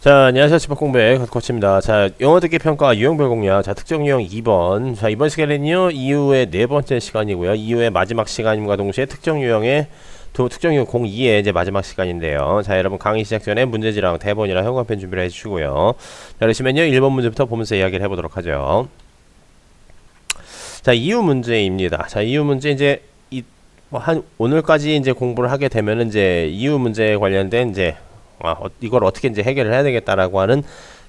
자, 안녕하세요. 집합공부의 코치입니다. 자, 영어 듣기 평가 유형별 공략. 자, 특정 유형 2번. 자, 이번 시간에는요, 이후의 네 번째 시간이고요. 이후의 마지막 시간임과 동시에 특정 유형의 두, 특정 유형 02의 이제 마지막 시간인데요. 자, 여러분 강의 시작 전에 문제지랑 대본이랑 형광펜 준비를 해주시고요. 자, 그러시면요, 1번 문제부터 보면서 이야기를 해보도록 하죠. 자, 이후 문제입니다. 자, 이후 문제 이제 이, 뭐 한, 오늘까지 이제 공부를 하게 되면은 이제 이후 문제에 관련된 이제 아, 어, 이걸 어떻게 이제 해결을 해야 되겠다라고 하는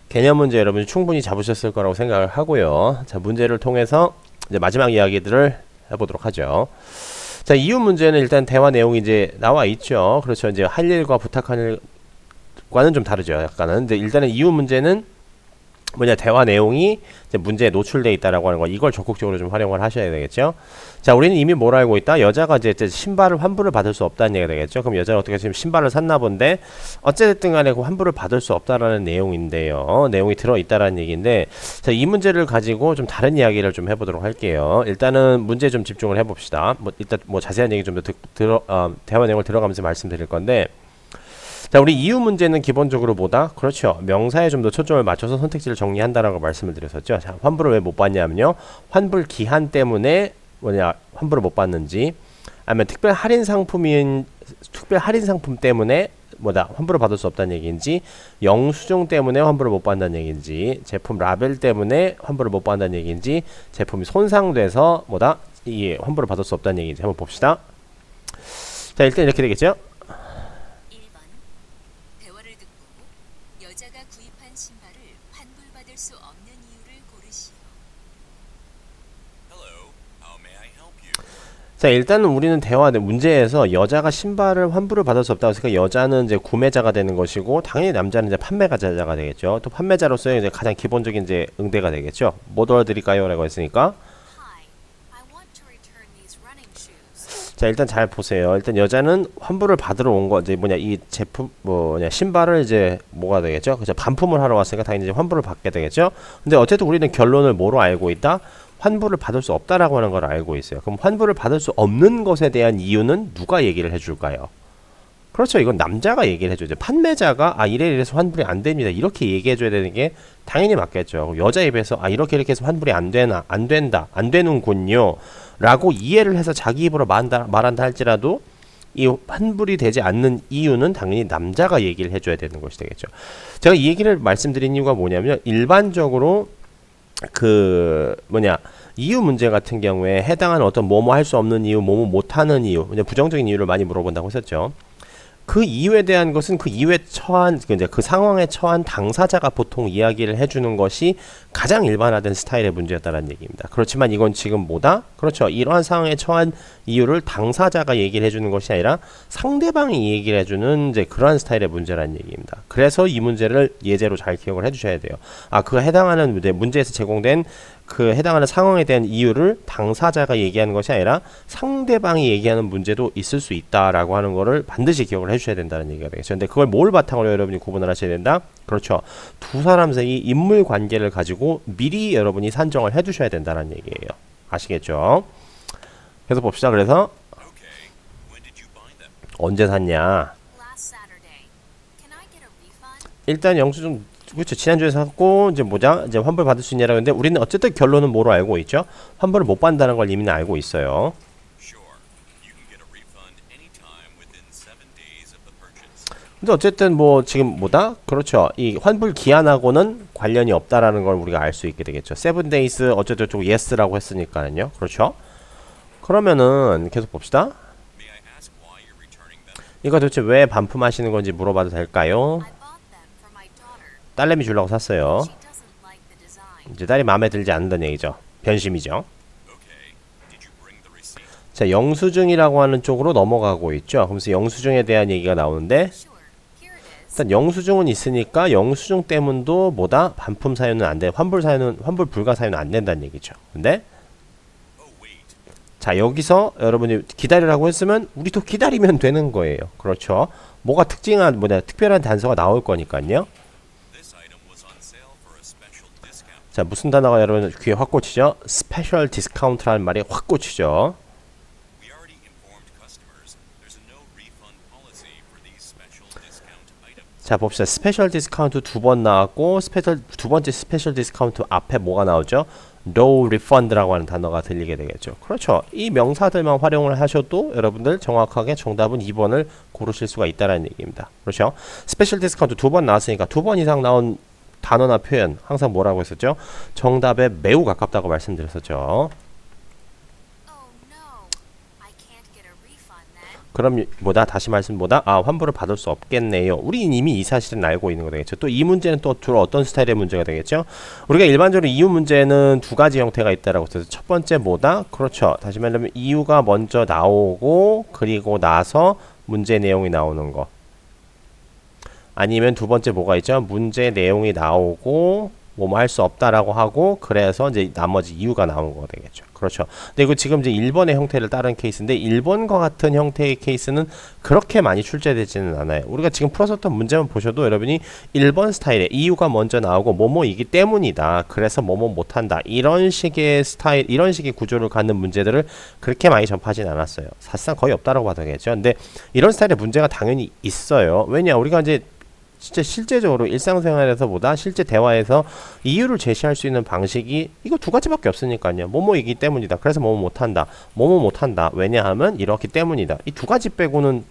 개념 문제 여러분이 충분히 잡으셨을 거라고 생각을 하고요. 자, 문제를 통해서 이제 마지막 이야기들을 해보도록 하죠. 자, 이후 문제는 일단 대화 내용이 이제 나와 있죠. 그렇죠. 이제 할 일과 부탁하는 일과는 좀 다르죠. 약간은. 근데 일단은 이후 문제는 뭐냐 대화 내용이 이제 문제에 노출돼 있다라고 하는 거 이걸 적극적으로 좀 활용을 하셔야 되겠죠. 자, 우리는 이미 뭘 알고 있다. 여자가 이제 신발을 환불을 받을 수 없다는 얘기가 되겠죠. 그럼 여자는 어떻게 지금 신발을 샀나 본데 어쨌든 간에 그 환불을 받을 수 없다라는 내용인데요. 내용이 들어 있다라는 얘기인데 자, 이 문제를 가지고 좀 다른 이야기를 좀 해보도록 할게요. 일단은 문제 좀 집중을 해봅시다. 뭐 일단 뭐 자세한 얘기 좀 더 들어 어, 대화 내용을 들어가면서 말씀드릴 건데. 자, 우리 이유 문제는 기본적으로 뭐다? 그렇죠. 명사에 좀 더 초점을 맞춰서 선택지를 정리한다라고 말씀을 드렸었죠. 자, 환불을 왜 못 받냐면요. 환불 기한 때문에 뭐냐, 환불을 못 받는지 아니면 특별 할인 상품인 특별 할인 상품 때문에 뭐다 환불을 받을 수 없다는 얘기인지 영수증 때문에 환불을 못 받는다는 얘기인지 제품 라벨 때문에 환불을 못 받는다는 얘기인지 제품이 손상돼서 뭐다 이 환불을 받을 수 없다는 얘기인지 한번 봅시다. 자 일단 이렇게 되겠죠. 1번 대화를 듣고 여자가 구입한 신발을 환불받을 수 없는 이유를 고르시오. Hello, how may I help you? 자 일단은 우리는 대화 내 문제에서 여자가 신발을 환불을 받을 수 없다고 했으니까 여자는 이제 구매자가 되는 것이고 당연히 남자는 이제 판매자가 되겠죠. 또 판매자로서의 이제 가장 기본적인 이제 응대가 되겠죠. 뭐 했으니까 these running shoes. 자 일단 잘 보세요. 일단 여자는 환불을 받으러 온 거 이제 뭐냐 이 제품 뭐냐 신발을 이제 뭐가 되겠죠? 그죠 반품을 하러 왔으니까 당연히 이제 환불을 받게 되겠죠. 근데 어쨌든 우리는 결론을 뭐로 알고 있다? 환불을 받을 수 없다라고 하는 걸 알고 있어요. 그럼 환불을 받을 수 없는 것에 대한 이유는 누가 얘기를 해줄까요? 그렇죠. 이건 남자가 얘기를 해줘야죠. 판매자가 아 이래 이래서 환불이 안 됩니다. 이렇게 얘기해줘야 되는 게 당연히 맞겠죠. 여자 입에서 아 이렇게 이렇게 해서 환불이 안 되나 안 된다 안 되는군요. 라고 이해를 해서 자기 입으로 말한다, 말한다 할지라도 이 환불이 되지 않는 이유는 당연히 남자가 얘기를 해줘야 되는 것이 되겠죠. 제가 이 얘기를 말씀드린 이유가 뭐냐면 일반적으로 그 뭐냐 이유 문제 같은 경우에 해당하는 어떤 뭐뭐 할 수 없는 이유, 뭐뭐 못하는 이유, 그냥 부정적인 이유를 많이 물어본다고 했었죠. 그 이유에 대한 것은 그 이유에 처한 그 이제 그 상황에 처한 당사자가 보통 이야기를 해주는 것이 가장 일반화된 스타일의 문제였다는 얘기입니다. 그렇지만 이건 지금 뭐다? 그렇죠. 이러한 상황에 처한 이유를 당사자가 얘기를 해주는 것이 아니라 상대방이 얘기를 해주는 이제 그러한 스타일의 문제라는 얘기입니다. 그래서 이 문제를 예제로 잘 기억을 해주셔야 돼요. 아, 그 해당하는 문제, 문제에서 제공된 그 해당하는 상황에 대한 이유를 당사자가 얘기하는 것이 아니라 상대방이 얘기하는 문제도 있을 수 있다라고 하는 거를 반드시 기억을 해주셔야 된다는 얘기가 되겠죠. 근데 그걸 뭘 바탕으로 여러분이 구분을 하셔야 된다? 그렇죠. 두 사람 사이 인물 관계를 가지고 미리 여러분이 산정을 해두셔야 된다는 얘기예요. 아시겠죠? 그래서 봅시다. 그래서? 언제 샀냐? 일단 영수증 그렇죠. 지난주에 샀고 이제 뭐자 이제 환불 받을 수 있냐라고 했는데 우리는 어쨌든 결론은 뭐로 알고 있죠? 환불을 못 받는다는 걸 이미 알고 있어요. 근데 어쨌든 뭐 지금 뭐다? 그렇죠. 이 환불 기한하고는 관련이 없다라는 걸 우리가 알 수 있게 되겠죠. 세븐 데이스 어쨌든 좀 예스라고 했으니까요. 그렇죠? 그러면은 계속 봅시다. 이거 도대체 왜 반품하시는 건지 물어봐도 될까요? 딸내미 주려고 샀어요. 이제 딸이 마음에 들지 않는다는 얘기죠. 변심이죠. 자, 영수증이라고 하는 쪽으로 넘어가고 있죠. 그러면서 영수증에 대한 얘기가 나오는데 일단 영수증은 있으니까 영수증 때문도 뭐다 반품 사유는 안 돼. 환불 사유는 환불 불가 사유는 안 된다는 얘기죠. 근데 자 여기서 여러분이 기다리라고 했으면 우리도 기다리면 되는 거예요. 그렇죠? 뭐가 특징한 뭐냐 특별한 단서가 나올 거니까요. 자 무슨 단어가 여러분 귀에 확 꽂히죠? 스페셜 디스카운트라는 말이 확 꽂히죠. 자 봅시다. 스페셜 디스카운트 두 번 나왔고 스페셜 두 번째 스페셜 디스카운트 앞에 뭐가 나오죠? no refund라고 하는 단어가 들리게 되겠죠. 그렇죠. 이 명사들만 활용을 하셔도 여러분들 정확하게 정답은 2번을 고르실 수가 있다라는 얘기입니다. 그렇죠. 스페셜 디스카운트 두 번 나왔으니까 두 번 이상 나온 단어나 표현 항상 뭐라고 했었죠? 정답에 매우 가깝다고 말씀드렸었죠. Oh no. I can't get a refund then. 그럼 뭐다 다시 말씀 뭐다 아 환불을 받을 수 없겠네요. 우리 이미 이 사실은 알고 있는 거 되겠죠. 또 이 문제는 또 주로 어떤 스타일의 문제가 되겠죠? 우리가 일반적으로 이유 문제는 두 가지 형태가 있다라고 해서 첫 번째 뭐다 그렇죠. 다시 말하면 이유가 먼저 나오고 그리고 나서 문제 내용이 나오는 거. 아니면 두 번째 뭐가 있죠? 문제 내용이 나오고 뭐뭐 할 수 없다라고 하고 그래서 이제 나머지 이유가 나온 거가 되겠죠. 그렇죠. 근데 이거 지금 이제 1번의 형태를 따른 케이스인데 1번과 같은 형태의 케이스는 그렇게 많이 출제되지는 않아요. 우리가 지금 풀었었던 문제만 보셔도 여러분이 1번 스타일의 이유가 먼저 나오고 뭐뭐이기 때문이다. 그래서 뭐뭐 못한다. 이런 식의 스타일, 이런 식의 구조를 갖는 문제들을 그렇게 많이 접하진 않았어요. 사실상 거의 없다라고 봐도 되겠죠. 근데 이런 스타일의 문제가 당연히 있어요. 왜냐 우리가 이제 진짜 실제적으로 일상생활에서보다 실제 대화에서 이유를 제시할 수 있는 방식이 이거 두 가지밖에 없으니까요. 뭐뭐이기 때문이다. 그래서 뭐뭐 못한다. 뭐뭐 못한다. 왜냐하면 이렇기 때문이다. 이 두 가지 빼고는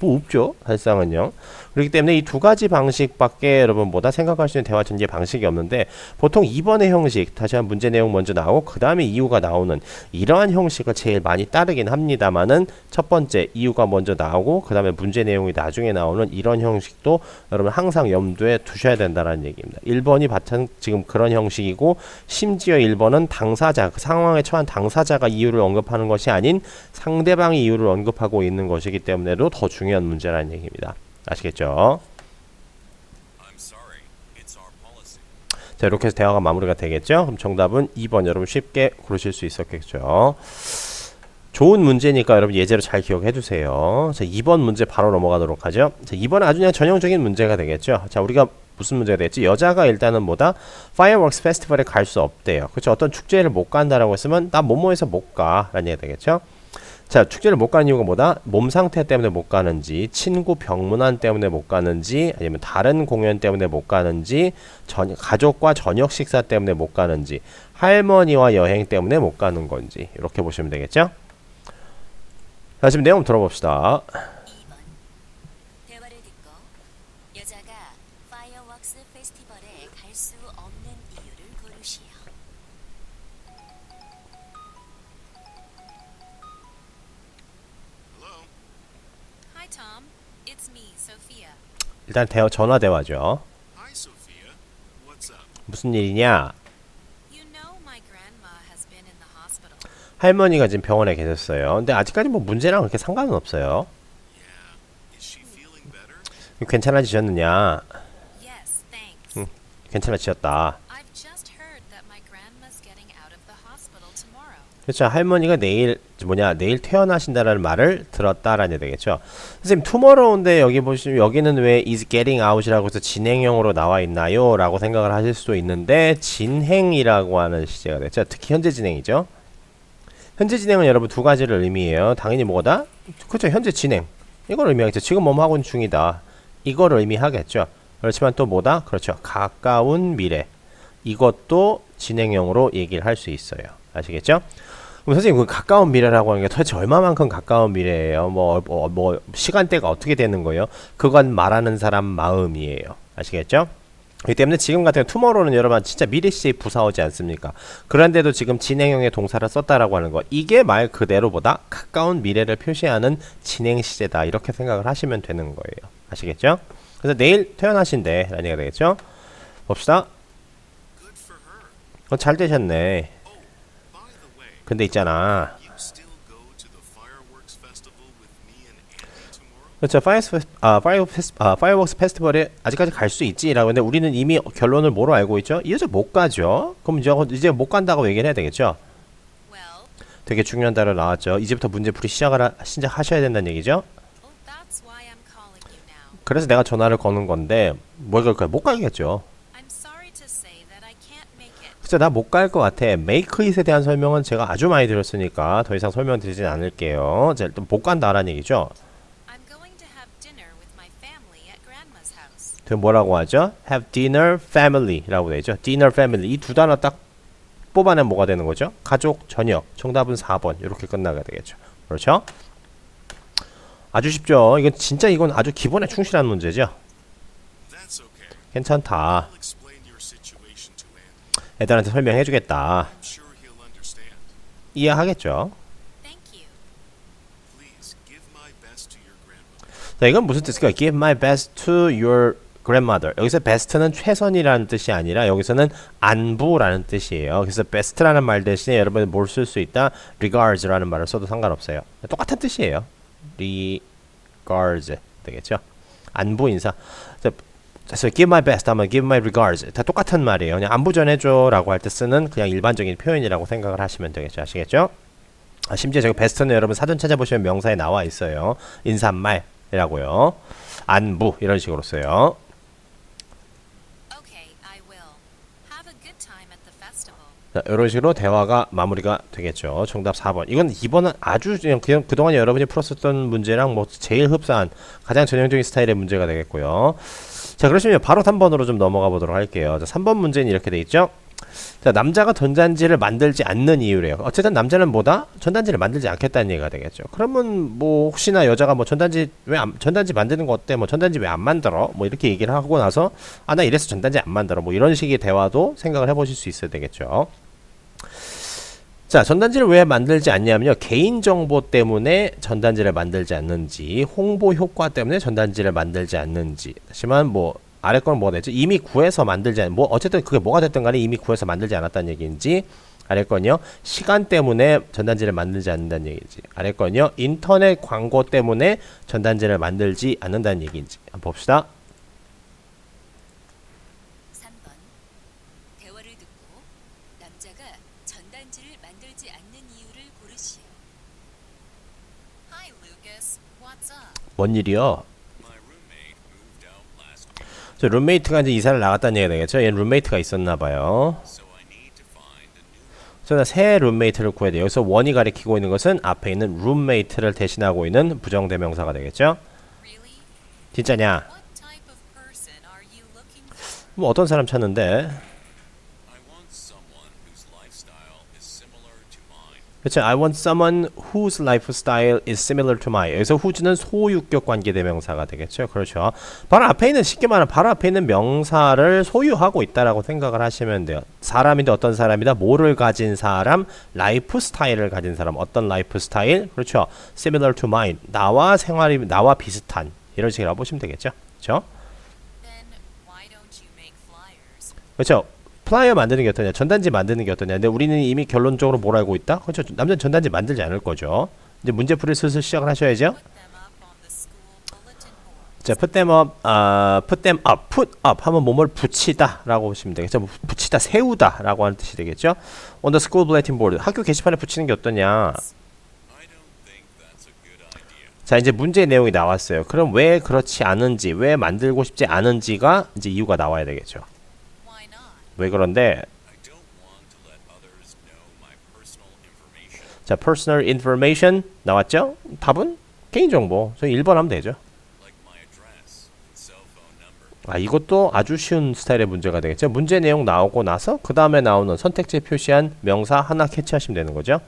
뭐 없죠. 사실상은요. 그렇기 때문에 이 두 가지 방식밖에 여러분 보다 생각할 수 있는 대화 전개 방식이 없는데 보통 2번의 형식 다시 한 문제 내용 먼저 나오고 그 다음에 이유가 나오는 이러한 형식을 제일 많이 따르긴 합니다만은 첫 번째 이유가 먼저 나오고 그 다음에 문제 내용이 나중에 나오는 이런 형식도 여러분 항상 염두에 두셔야 된다는 얘기입니다. 1번이 바탕 지금 그런 형식이고 심지어 1번은 당사자 그 상황에 처한 당사자가 이유를 언급하는 것이 아닌 상대방이 이유를 언급하고 있는 것이기 때문에도 더 중요 한 문제라는 얘기입니다. 아시겠죠? 자 이렇게 해서 대화가 마무리가 되겠죠? 그럼 정답은 2번 여러분 쉽게 고르실 수 있었겠죠? 좋은 문제니까 여러분 예제로 잘 기억해 두세요. 자 2번 문제 바로 넘어가도록 하죠. 자 2번은 아주 그냥 전형적인 문제가 되겠죠. 자 우리가 무슨 문제가 되겠지? 여자가 일단은 뭐다? 파이어웍스 페스티벌에 갈 수 없대요. 그렇죠? 어떤 축제를 못 간다라고 했으면 나 뭐뭐해서 못 가라는 얘기가 되겠죠? 자, 축제를 못 가는 이유가 뭐다? 몸 상태 때문에 못 가는지, 친구 병문안 때문에 못 가는지, 아니면 다른 공연 때문에 못 가는지, 전, 가족과 저녁 식사 때문에 못 가는지, 할머니와 여행 때문에 못 가는 건지, 이렇게 보시면 되겠죠? 자, 지금 내용 들어봅시다. 일단 대화, 전화 대화죠. Hi, Sophia. What's up? 무슨 일이냐? You know my grandma has been in the hospital. 할머니가 지금 병원에 계셨어요. 근데 아직까지 뭐 문제랑 그렇게 상관은 없어요. 괜찮아지셨느냐? Yes, thanks. 괜찮아지셨다. I've just heard that my grandma's getting out of the hospital tomorrow. 그렇죠. 할머니가 내일 뭐냐 내일 퇴원하신다라는 말을 들었다라는 되겠죠. 선생님 투모로우인데 여기 보시면 여기는 왜 is getting out이라고 해서 진행형으로 나와 있나요?라고 생각을 하실 수도 있는데 진행이라고 하는 시제가 되죠. 특히 현재 진행이죠. 현재 진행은 여러분 두 가지를 의미해요. 당연히 뭐다? 그렇죠. 현재 진행 이걸 의미하겠죠. 지금 뭐뭐 하고 중이다. 이걸 의미하겠죠. 그렇지만 또 뭐다? 그렇죠. 가까운 미래 이것도 진행형으로 얘기를 할 수 있어요. 아시겠죠? 그럼 선생님 그 가까운 미래라고 하는 게 도대체 얼마만큼 가까운 미래예요? 뭐, 뭐, 뭐 시간대가 어떻게 되는 거예요? 그건 말하는 사람 마음이에요. 아시겠죠? 그렇기 때문에 지금 같은 투모로우는 여러분 진짜 미래 시제에 부사오지 않습니까? 그런데도 지금 진행형의 동사를 썼다라고 하는 거 이게 말 그대로보다 가까운 미래를 표시하는 진행 시제다 이렇게 생각을 하시면 되는 거예요. 아시겠죠? 그래서 내일 퇴원하신대 라는 얘기가 되겠죠? 봅시다. 어, 잘 되셨네. 근데 있잖아. 그렇죠. 파이어스 아 파이어 페스 아 파이어웍스 페스티벌에 아직까지 갈 수 있지라고 근데 우리는 이미 결론을 뭐로 알고 있죠? 이 여자 못 가죠. 그럼 이제 이제 못 간다고 얘기를 해야 되겠죠. 되게 중요한 단어 나왔죠. 이제부터 문제 풀이 시작을 하, 시작하셔야 된다는 얘기죠. 그래서 내가 전화를 거는 건데 뭘 걸까요? 못 가겠죠. 진짜 나 못 갈 것 같아. it에 대한 설명은 제가 아주 많이 드렸으니까 더 이상 설명드리진 않을게요. 자, 일단 못 간다라는 얘기죠. I'm going to have dinner with with my family at grandma's house. 그 뭐라고 하죠? Have dinner family라고 되죠. dinner family 이 두 단어 딱 뽑아내면 뭐가 되는 거죠? 가족 저녁. 정답은 4번 이렇게 끝나게 되겠죠. 그렇죠? 아주 쉽죠. 이건 진짜 이건 아주 기본에 충실한 문제죠. That's okay. 괜찮다. 애들한테 설명해주겠다. 이해하겠죠? 자, 이건 무슨 뜻일까요? Give my best to your grandmother. 여기서 best는 최선이라는 뜻이 아니라 여기서는 안부라는 뜻이에요. 그래서 best라는 말 대신에 여러분이 뭘 쓸 수 있다? regards라는 말을 써도 상관없어요. 똑같은 뜻이에요. regards 되겠죠? 안부 인사. 자, 그래서 give my best 하면 give my regards 다 똑같은 말이에요. 그냥 안부 전해줘라고 할 때 쓰는 그냥 일반적인 표현이라고 생각을 하시면 되겠죠. 아시겠죠? 아, 심지어 저기 베스트는 여러분 사전 찾아보시면 명사에 나와 있어요. 인사말이라고요. 안부 이런 식으로 써요. Okay, I will. Have a good time at the festival. 자, 이런 식으로 대화가 마무리가 되겠죠. 정답 4번. 이건 2번은 아주 그냥 그냥 그동안 여러분이 풀었었던 문제랑 뭐 제일 흡사한 가장 전형적인 스타일의 문제가 되겠고요. 자, 그러시면 바로 3번으로 좀 넘어가 보도록 할게요. 자, 3번 문제는 이렇게 돼 있죠. 자, 남자가 전단지를 만들지 않는 이유래요. 어쨌든 남자는 뭐다? 전단지를 만들지 않겠다는 얘기가 되겠죠. 그러면 뭐 혹시나 여자가 뭐 전단지 왜 안, 전단지 만드는 거 어때? 뭐 전단지 왜 안 만들어? 뭐 이렇게 얘기를 하고 나서 아 나 이래서 전단지 안 만들어. 뭐 이런 식의 대화도 생각을 해보실 수 있어야 되겠죠. 자, 전단지를 왜 만들지 않냐면요. 개인 정보 때문에 전단지를 만들지 않는지, 홍보 효과 때문에 전단지를 만들지 않는지. 하지만 뭐 아래 거는 뭐가 되죠? 이미 구해서 만들지 않, 뭐 어쨌든 그게 뭐가 됐든 간에 이미 구해서 만들지 않았다는 얘기인지. 아래 건요. 시간 때문에 전단지를 만들지 않는다는 얘기인지. 아래 건요. 인터넷 광고 때문에 전단지를 만들지 않는다는 얘기인지. 한번 봅시다. 3번 대화를 듣고 남자가 전단지를 만들지 않는 이유를 고르시오. Hi, Lucas. What's up? 뭔 일이요? 저 룸메이트가 이제 이사를 나갔다는 얘기가 되겠죠? 얘는 룸메이트가 있었나 봐요. so I need to find a new one. 저는 새 룸메이트를 구해야 돼요. 여기서 원이 가리키고 있는 것은 앞에 있는 룸메이트를 대신하고 있는 부정대명사가 되겠죠? 진짜냐? What type of person are you looking for? 뭐 어떤 사람 찾는데? I want someone whose lifestyle is similar to mine. 그렇죠. I want someone whose lifestyle is similar to mine. 여기서 whose는 소유격 관계 대명사가 되겠죠. 그렇죠. 바로 앞에 있는 쉽게 말하면 바로 앞에 있는 명사를 소유하고 있다라고 생각을 하시면 돼요. 사람인데 어떤 사람이다? 뭐를 가진 사람? 스타일을 가진 사람. 어떤 스타일? 그렇죠. similar to mine. 나와 생활이 나와 비슷한 이런 식으로 보시면 되겠죠. 그렇죠? 그렇죠. 플라이어 만드는 게 어떠냐, 전단지 만드는 게 어떠냐. 근데 우리는 이미 결론적으로 뭘 알고 있다? 그렇죠. 남자는 전단지 만들지 않을 거죠. 이제 문제풀이 슬슬 시작을 하셔야죠. 자, put them up, 아, put them up, put up 하면 뭐뭘 붙이다라고 보시면 되겠죠. 뭐 붙이다, 세우다라고 하는 뜻이 되겠죠. On the school bulletin board, 학교 게시판에 붙이는 게 어떠냐. 자, 이제 문제 내용이 나왔어요. 그럼 왜 그렇지 않은지, 왜 만들고 싶지 않은지가 이제 이유가 나와야 되겠죠. 왜 그런데? 자, personal information 나왔죠? 답은 개인정보. 저희 1번 하면 되죠. 아, 이것도 아주 쉬운 스타일의 문제가 되겠죠. 문제 내용 나오고 나서 그 다음에 나오는 선택지에 표시한 명사 하나 캐치하시면 되는 거죠.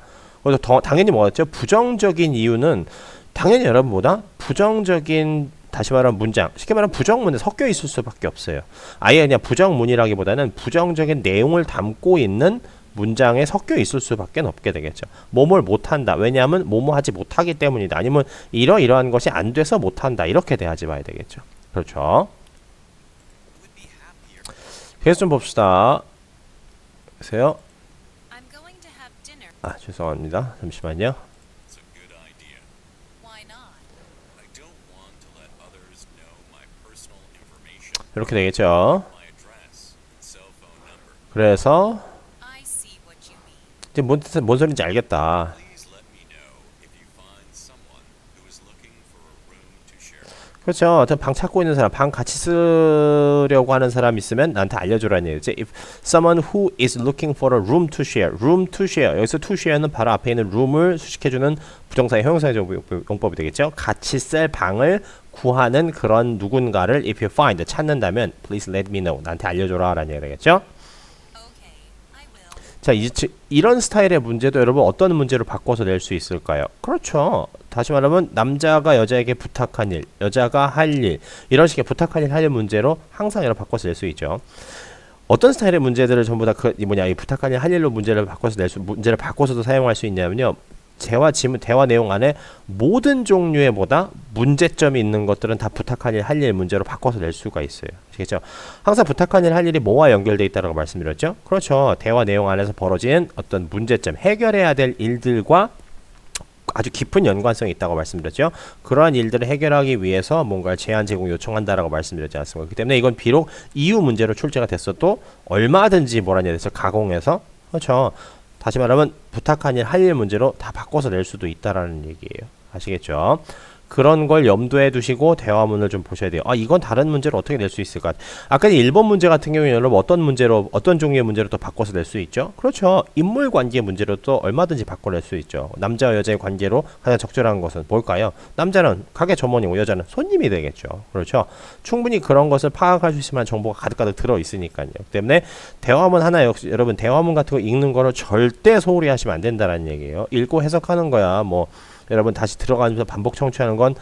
그래서 더, 당연히 뭐였죠? 부정적인 이유는 당연히 여러분보다 부정적인 다시 말하면 문장 쉽게 말하면 부정문에 섞여 있을 수밖에 없어요. 아예 그냥 부정문이라기보다는 부정적인 내용을 담고 있는 문장에 섞여 있을 수밖에 없게 되겠죠. 뭐뭘 못한다. 왜냐하면 뭐뭐 하지 못하기 때문이다. 아니면 이러이러한 것이 안 돼서 못한다. 이렇게 대하지 봐야 되겠죠. 그렇죠. 계속 좀 봅시다. 보세요. 아 죄송합니다. 잠시만요. 이렇게 되겠죠. 그래서. 이제 뭔 뜻, 뭔 소리인지 알겠다. Please let me know if you find someone who is looking for a room to share. 그렇죠. 어떤 방 찾고 있는 사람, 방 같이 쓰려고 하는 사람 있으면 나한테 알려줘라는 얘기지. If someone who is looking for a room to share, room to share. 여기서 to share는 바로 앞에 있는 room을 수식해주는 부정사의 형용사의 용법- 용법이 되겠죠. 같이 쓸 방을 구하는 그런 누군가를 if you find 찾는다면 please let me know. 나한테 알려줘라라는 얘기 되겠죠. 자, 이, 지- 이런 스타일의 문제도 여러분 어떤 문제로 바꿔서 낼 수 있을까요? 그렇죠. 다시 말하면 남자가 여자에게 부탁한 일, 여자가 할 일, 이런 식의 부탁한 일, 할일 문제로 항상 여러분 바꿔서 낼 수 있죠. 어떤 스타일의 문제들을 전부 다 그 뭐냐 이 부탁한 일, 할 일로 문제를 바꿔서 낼 수, 문제를 바꿔서도 사용할 수 있냐면요. 대화 지문 대화 내용 안에 모든 종류의 보다 문제점이 있는 것들은 다 부탁한 일, 할 일 문제로 바꿔서 낼 수가 있어요. 아시겠죠? 항상 부탁한 일, 할 일이 뭐와 연결돼 있다라고 말씀드렸죠? 그렇죠. 대화 내용 안에서 벌어진 어떤 문제점, 해결해야 될 일들과 아주 깊은 연관성이 있다고 말씀드렸죠. 그러한 일들을 해결하기 위해서 뭔가를 제안 제공 요청한다라고 말씀드렸지 않습니까? 그렇기 때문에 이건 비록 이유 문제로 출제가 됐어도 얼마든지 뭐라냐 해서 가공해서 그렇죠. 다시 말하면 부탁한 일, 할 일 문제로 다 바꿔서 낼 수도 있다라는 얘기예요. 아시겠죠? 그런 걸 염두에 두시고 대화문을 좀 보셔야 돼요. 아, 이건 다른 문제로 어떻게 낼 수 있을까? 아까 이 1번 문제 같은 경우에 여러분 어떤 문제로 어떤 종류의 문제로 또 바꿔서 낼 수 있죠? 그렇죠. 인물 관계 문제로 또 얼마든지 바꿔낼 수 있죠. 남자와 여자의 관계로 가장 적절한 것은 뭘까요? 남자는 가게 점원이고 여자는 손님이 되겠죠. 그렇죠. 충분히 그런 것을 파악할 수 만한 정보가 가득가득 들어 있으니까요. 그렇기 때문에 대화문 하나 역시 여러분 대화문 같은 거 읽는 거를 절대 소홀히 하시면 안 된다라는 얘기예요. 읽고 해석하는 거야. 뭐 여러분 다시 들어가면서 반복 청취하는 건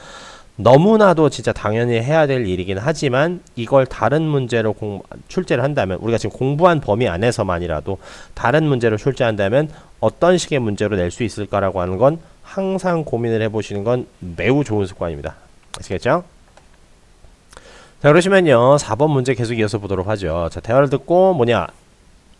너무나도 진짜 당연히 해야 될 일이긴 하지만 이걸 다른 문제로 공, 출제를 한다면 우리가 지금 공부한 범위 안에서만이라도 다른 문제로 출제한다면 어떤 식의 문제로 낼 수 있을까라고 하는 건 항상 고민을 해보시는 건 매우 좋은 습관입니다. 아시겠죠? 자 그러시면요 4번 문제 계속 이어서 보도록 하죠. 자 대화를 듣고 뭐냐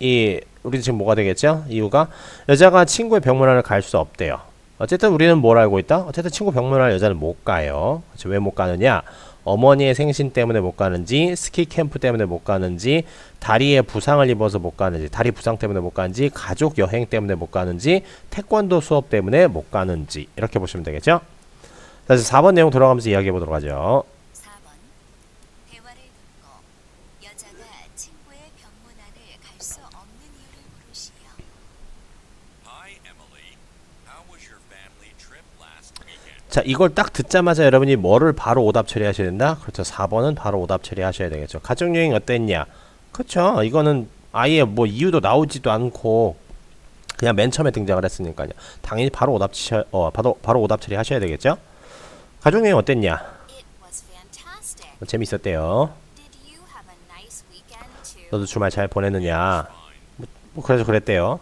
이 우리 지금 뭐가 되겠죠? 이유가 여자가 친구의 병문안을 갈 수 없대요. 어쨌든 우리는 뭘 알고 있다? 어쨌든 친구 병문안 여자는 못 가요. 왜 못 가느냐? 어머니의 생신 때문에 못 가는지, 스키 캠프 때문에 못 가는지, 다리에 부상을 입어서 못 가는지, 다리 부상 때문에 못 가는지, 가족 여행 때문에 못 가는지, 태권도 수업 때문에 못 가는지 이렇게 보시면 되겠죠? 자, 이제 4번 내용 돌아가면서 이야기해 보도록 하죠. 4번. 대화를 듣고 여자가 친구의 병문안을 갈 수 없는 이유를 물으시오. Hi, Emily. How was your family trip last weekend? 자, 이걸 딱 듣자마자 여러분이 뭐를 바로 오답 처리하셔야 된다? 그렇죠. 4번은 바로 오답 처리하셔야 되겠죠. 가족여행 어땠냐? 그렇죠. 이거는 아예 뭐 이유도 나오지도 않고 그냥 맨 처음에 등장을 했으니까요. 당연히 바로 오답 처, 어, 바로 바로 오답 처리하셔야 되겠죠. 가족여행 어땠냐? 재밌었대요. 너도 주말 잘 보냈느냐? 뭐, 뭐 그래서 그랬대요.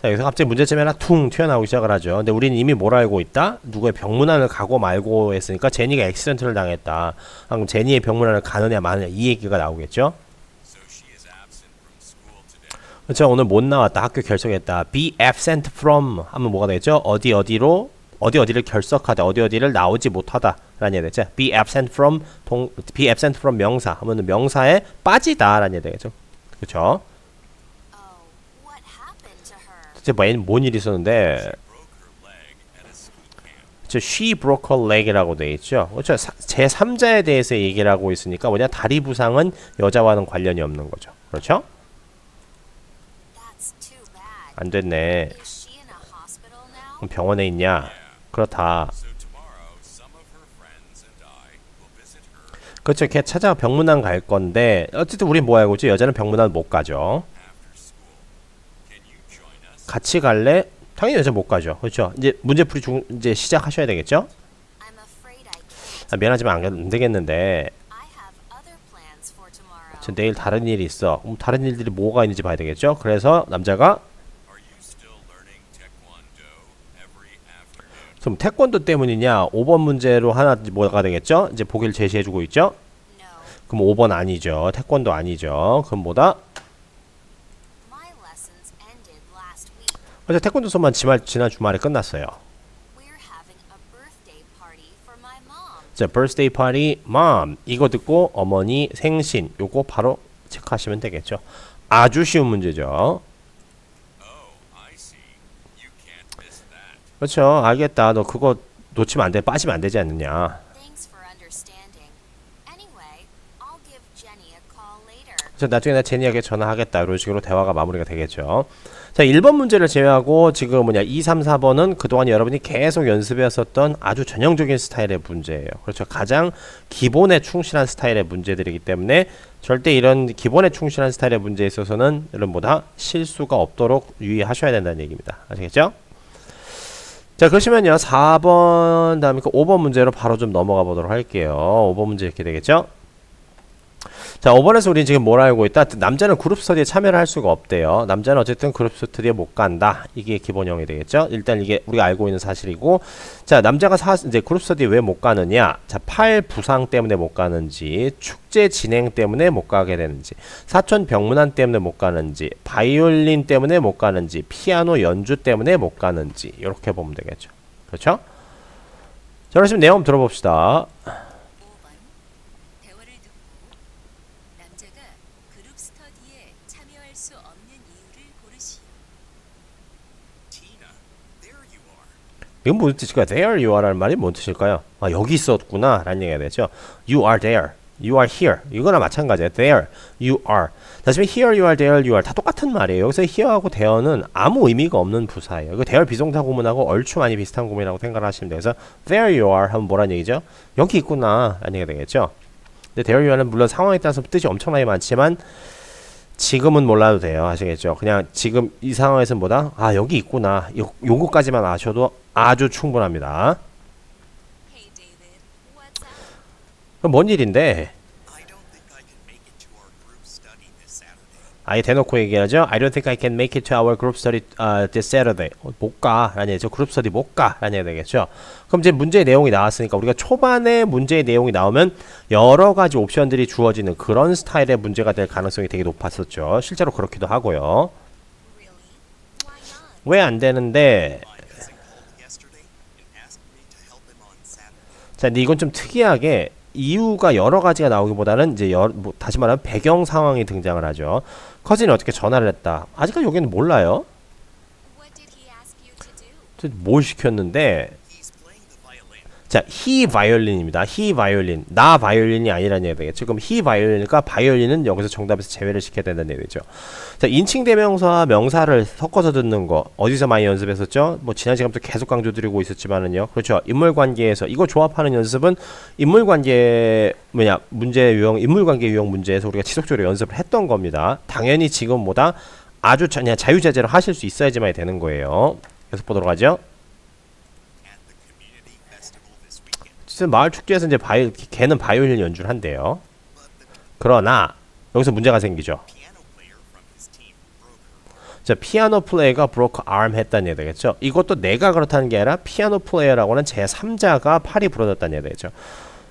자, 여기서 갑자기 문제점이 하나 퉁 튀어나오기 시작을 하죠. 근데 우리는 이미 뭘 알고 있다? 누구의 병문안을 가고 말고 했으니까 제니가 액시던트를 당했다. 아, 그럼 제니의 병문안을 가느냐 마느냐 이 얘기가 나오겠죠? 그렇죠. 오늘 못 나왔다. 학교 결석했다. be absent from 하면 뭐가 되겠죠? 어디 어디로 어디 어디를 결석하다. 어디 어디를 나오지 못하다. 라는 얘기 되죠. be absent from 동 be absent from 명사 하면 명사에 빠지다 라는 얘기 되겠죠. 그렇죠? Her? 도대체 뭔, 뭔 일이 있었는데. 저 she broke her leg이라고 돼 있죠. 그렇죠. 제 3자에 대해서 얘기를 하고 있으니까 뭐냐 다리 부상은 여자와는 관련이 없는 거죠. 그렇죠? 안 됐네. 병원에 있냐? 그렇다. 그렇죠. 걔 찾아 병문안 갈 건데 어쨌든 우리 뭐 알고 있지? 여자는 병문안 못 가죠. after school. Can you join us? 같이 갈래? 당연히 여자 못 가죠. 그렇죠. 이제 문제풀이 중 이제 시작하셔야 되겠죠? 아, 미안하지만 안, 안 되겠는데. 저 내일 다른 일이 있어. 그럼 다른 일들이 뭐가 있는지 봐야 되겠죠? 그래서 남자가? 그럼 태권도 때문이냐? 5번 문제로 하나 뭐가 되겠죠? 이제 보기를 제시해주고 있죠? 그럼 5번 아니죠. 태권도 아니죠. 그럼 뭐다? 어제 태권도 지말, 지난 주말에 끝났어요. We're having a birthday party for my mom. 자, birthday party, mom. 이거 듣고 어머니 생신. 요거 바로 체크하시면 되겠죠. 아주 쉬운 문제죠. Oh. 그렇죠. 알겠다. 너 그거 놓치면 안 돼, 빠지면 안 되지 않느냐. 그래서 나중에 나 제니에게 전화하겠다 이런 식으로 대화가 마무리가 되겠죠. 자, 1번 문제를 제외하고 지금 뭐냐 2, 3, 4번은 그동안 여러분이 계속 연습해왔었던 아주 전형적인 스타일의 문제예요. 그렇죠. 가장 기본에 충실한 스타일의 문제들이기 때문에 절대 이런 기본에 충실한 스타일의 문제에 있어서는 여러분보다 실수가 없도록 유의하셔야 된다는 얘기입니다. 아시겠죠? 자 그러시면요 4번 다음에 그 5번 문제로 바로 좀 넘어가 보도록 할게요 5번 문제 이렇게 되겠죠 자 5번에서 우리 지금 뭘 알고 있다? 남자는 그룹 스터디에 참여를 할 수가 없대요. 남자는 어쨌든 그룹 스터디에 못 간다. 이게 기본형이 되겠죠? 일단 이게 우리가 알고 있는 사실이고. 자 남자가 사, 이제 그룹 스터디에 왜 못 가느냐? 자 팔 부상 때문에 못 가는지 축제 진행 때문에 못 가게 되는지 사촌 병문안 때문에 못 가는지 바이올린 때문에 못 가는지 피아노 연주 때문에 못 가는지 이렇게 보면 되겠죠. 그렇죠? 자 그러시면 내용 들어봅시다 5번 대화를 듣고 남자가 그룹 스터디에 참여할 수 없는 이유를 고르시오. Tina, there you are. 이건 무슨 뜻일까요? There you are라는 말이 뭔 뜻일까요? 아 여기 있었구나 라는 얘기가 되죠. You are there. You are here. 이거나 마찬가지예요. There you are. 다시 here you are, there you are 다 똑같은 말이에요. 여기서 here하고 there는 아무 의미가 없는 부사예요. 이거 there 비동사 구문하고 얼추 많이 비슷한 구문이라고 생각을 하시면 돼요. 그래서 there you are 하면 뭐란 얘기죠? 여기 있구나 라는 얘기가 되겠죠. 근데 there you are는 물론 상황에 따라서 뜻이 엄청나게 많지만 지금은 몰라도 돼요. 아시겠죠? 그냥 지금 이 상황에서는 뭐다? 아 여기 있구나. 요, 요거까지만 아셔도 아주 충분합니다. 그럼 뭔 일인데? 아예 대놓고 얘기하죠. I don't think I can make it to our group study uh, this Saturday. 어, 못 가. 라는 얘기죠. 그룹 스터디 못 가. 라는 얘기가 되겠죠. 그럼 이제 문제의 내용이 나왔으니까 우리가 초반에 문제의 내용이 나오면 여러 가지 옵션들이 주어지는 그런 스타일의 문제가 될 가능성이 되게 높았었죠. 실제로 그렇기도 하고요. 왜 안 되는데? 자, 근데 이건 좀 특이하게 이유가 여러 가지가 나오기보다는 이제 여, 뭐, 다시 말하면 배경 상황이 등장을 하죠. 커진이 어떻게 전화를 했다. 아직까지 여기는 몰라요. 저뭘 시켰는데 He's playing the violin. 자, he 바이올린입니다. he 바이올린. 나 바이올린이 아니라는 얘기가 되겠죠. 그럼 he 바이올린과 바이올린은 여기서 정답에서 제외를 시켜야 된다는 얘기죠. 자, 인칭 대명사와 명사를 섞어서 듣는 거 어디서 많이 연습했었죠? 뭐 지난 시간부터 계속 강조드리고 있었지만은요. 그렇죠. 인물 관계에서 이거 조합하는 연습은 인물 관계 뭐냐? 문제 유형 인물 관계 유형 문제에서 우리가 지속적으로 연습을 했던 겁니다. 당연히 지금보다 아주 그냥 자유자재로 하실 수 있어야지만 되는 거예요. 계속 보도록 하죠. at the community festival this 마을 축제에서 이제 바이 걔는 바이올린 연주를 한대요. 그러나 여기서 문제가 생기죠. 자, 피아노 플레이가 브로커 arm 했다는 얘기 되겠죠. 이것도 내가 그렇다는 게 아니라 피아노 플레이어라고는 제3자가 팔이 부러졌다는 얘기 되겠죠.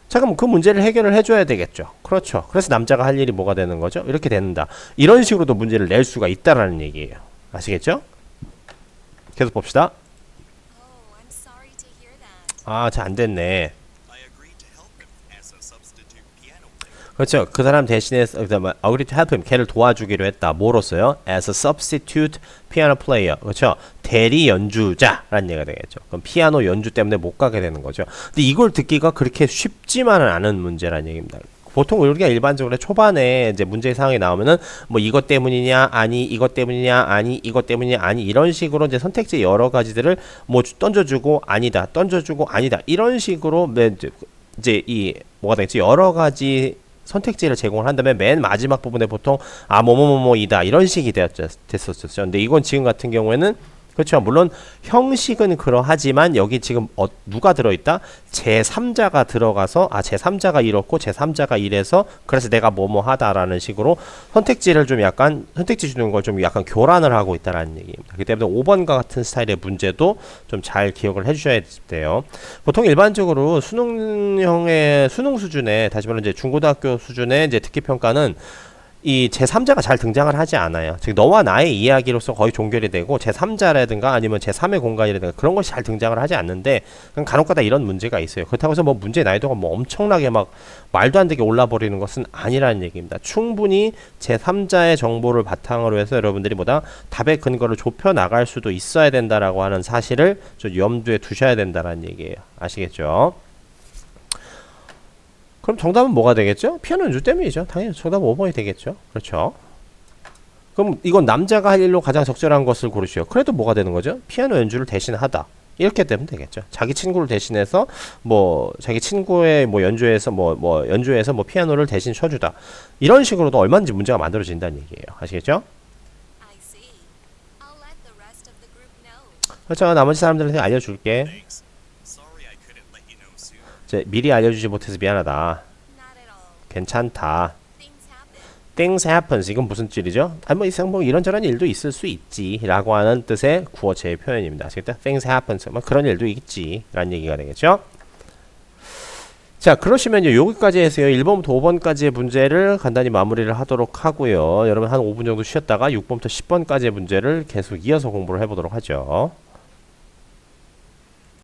자, 그럼 그 문제를 해결을 해줘야 되겠죠. 그렇죠. 그래서 남자가 할 일이 뭐가 되는 거죠? 이렇게 된다. 이런 식으로도 문제를 낼 수가 있다라는 얘기예요. 아시겠죠? 계속 봅시다. Oh. 아, 자, 안 됐네. 그렇죠. 그 사람 대신에 agree to help him 걔를 도와주기로 했다. 뭐로서요? as a substitute piano player. 그렇죠. 대리 연주자라는 얘기가 되겠죠. 그럼 피아노 연주 때문에 못 가게 되는 거죠. 근데 이걸 듣기가 그렇게 쉽지만은 않은 문제라는 얘기입니다. 보통 우리가 일반적으로 초반에 이제 문제 상황이 나오면은 뭐 이것 때문이냐 아니 이것 때문이냐 아니 이것 때문이냐 아니 이런 식으로 이제 선택지 여러 가지들을 뭐 던져주고 아니다 던져주고 아니다 이런 식으로 이제 이 뭐가 되겠지 여러 가지 선택지를 제공을 한다면 맨 마지막 부분에 보통 아 뭐뭐뭐뭐이다 이런 식이 되었, 됐었었죠. 근데 이건 지금 같은 경우에는 그렇죠. 물론 형식은 그러하지만 여기 지금 어, 누가 들어있다? 제3자가 들어가서 아 제3자가 이렇고 제3자가 이래서 그래서 내가 뭐뭐 하다라는 식으로 선택지를 좀 약간 선택지 주는 걸 좀 약간 교란을 하고 있다라는 얘기입니다. 그렇기 때문에 5번과 같은 스타일의 문제도 좀 잘 기억을 해주셔야 돼요. 보통 일반적으로 수능형의 수능 수준에 다시 말하면 이제 중고등학교 수준의 이제 특기 평가는 이 제3자가 잘 등장을 하지 않아요. 즉 너와 나의 이야기로서 거의 종결이 되고 제3자라든가 아니면 제3의 공간이라든가 그런 것이 잘 등장을 하지 않는데 간혹가다 이런 문제가 있어요. 그렇다고 해서 뭐 문제 난이도가 뭐 엄청나게 막 말도 안 되게 올라 버리는 것은 아니라는 얘기입니다. 충분히 제3자의 정보를 바탕으로 해서 여러분들이 뭐다 답의 근거를 좁혀 나갈 수도 있어야 된다라고 하는 사실을 좀 염두에 두셔야 된다라는 얘기예요. 아시겠죠? 그럼 정답은 뭐가 되겠죠? 피아노 연주 때문이죠. 당연히 정답 5번이 되겠죠. 그렇죠. 그럼 이건 남자가 할 일로 가장 적절한 것을 고르시오. 그래도 뭐가 되는 거죠? 피아노 연주를 대신하다. 이렇게 되면 되겠죠. 자기 친구를 대신해서 뭐 자기 친구의 뭐 연주에서 뭐뭐 연주에서 뭐 피아노를 대신 쳐주다. 이런 식으로도 얼마든지 문제가 만들어진다는 얘기예요. 아시겠죠? 그렇죠. 나머지 사람들한테 알려줄게. Thanks. Sorry I couldn't let you know sooner. 이제 미리 알려주지 못해서 미안하다. 괜찮다. Things happen. 이건 무슨 찔이죠? 아니 뭐 이상 뭐 이런저런 일도 있을 수 있지라고 하는 뜻의 구어체의 표현입니다. 아시겠다? things happens 뭐 그런 일도 있지라는 얘기가 되겠죠? 자 그러시면요 여기까지 해서요 1번부터 5번까지의 문제를 간단히 마무리를 하도록 하고요 여러분 한 5분 정도 쉬었다가 6번부터 10번까지의 문제를 계속 이어서 공부를 해보도록 하죠